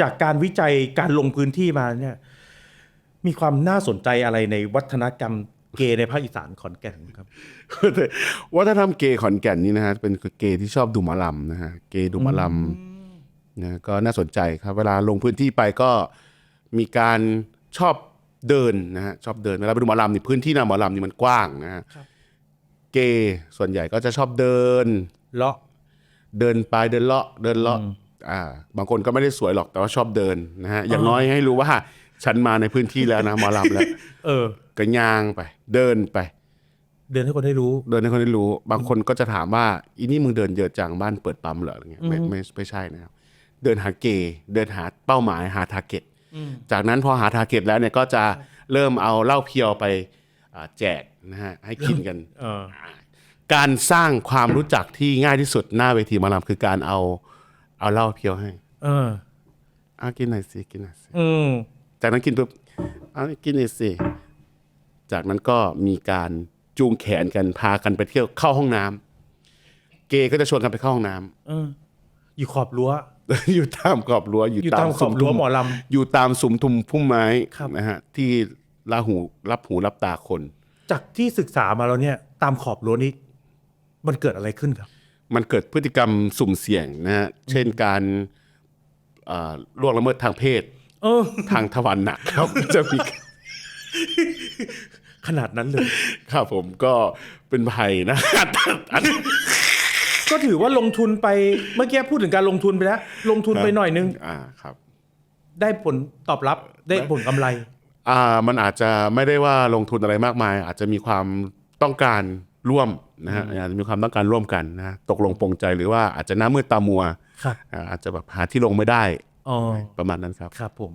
จากการวิจัยการลงพื้นที่มาเนี่ย มีความน่าสนใจอะไรในวัฒนกรรมเกย์ในภาคอีสานขอนแก่นครับวัฒนธรรมเกย์ขอนแก่นนี่นะฮะเป็นเกย์ที่ชอบดูหมอลำนะฮะเกย์ดูหมอลำนะก็น่าสนใจครับ เวลาลงพื้นที่ไปก็มีการชอบเดินนะฮะชอบเดินเวลาไปดูหมอลำนี่พื้นที่หนาหมอลำนี่มันกว้างนะฮะครับเกย์ส่วนใหญ่ก็จะชอบเดินเลาะเดินไปเดินเลาะเดินเลาะ อ่าบางคนก็ไม่ได้สวยหรอกแต่ว่าชอบเดินนะฮะอย่างน้อยให้รู้ว่าฉันมาในพื้นที่แล้วนะหมอลำแล้วเออก็ย่างไป เดินไป เดินให้คนได้รู้ เดินให้คนได้รู้ บางคนก็จะถามว่าอีนี่มึงเดินเยอะจังบ้านเปิดปั๊มเหรออะไรเงี้ยไม่ไม่ไม่ใช่นะครับ เดินหาเกย์เดินหาเป้าหมายหาทาร์เก็ตจากนั้นพอหาทาร์เก็ตแล้วเนี่ยก็จะเริ่มเอาเหล้าเพียวไปอ่าแจกนะฮะให้กินกันเออการสร้างความรู้จักที่ง่ายที่สุดหน้าเวทีหมอลำคือการเอา เอาเหล้าเพียวให้ เออเอากินหน่อยสิกินหน่อยสิอืมจากนั้นกินปุ๊บเอากินหน่อยสิจากนั้นก็มีการจูงแขนกันพากันไปเที่ยวเข้าห้องน้ำเกย์ก็จะชวนกันไปเข้าห้องน้ำ เออ อยู่ขอบรั้ว อยู่ตามขอบรั้วอยู่อยู่ตามขอบรั้วหมอลอยู่ตามสุมทุมพุ่มไม้ครับ นะฮะที่ละหูรับหูรับตาคนำจากที่ศึกษามาแล้วเนี่ย ตามขอบรั้วนี้ มันเกิดอะไรขึ้นครับ มันเกิดพฤติกรรมสุ่มเสี่ยงนะฮะเช่นการเอ่อล่วงละเมิดทางเพศเออทางทวารหนักครับจะมีขนาดนั้นเลยครับผมก็เป็นภัยนะก็ถือว่าลงทุนไปเมื่อกี้พูดถึงการลงทุนไปแล้ว ลงทุนไปหน่อยนึงอ่าครับ ได้ผลตอบรับได้ผลกำไร อ่ามันอาจจะไม่ได้ว่าลงทุนอะไรมากมาย อาจจะมีความต้องการ ร่วมนะฮะอาจจะมีความต้องการร่วมกันนะตกลงปรงใจหรือว่าอาจจะหน้ามืดตามัวครับอ่าอาจจะแบบหาที่ลงไม่ได้อ๋อประมาณนั้นครับครับผม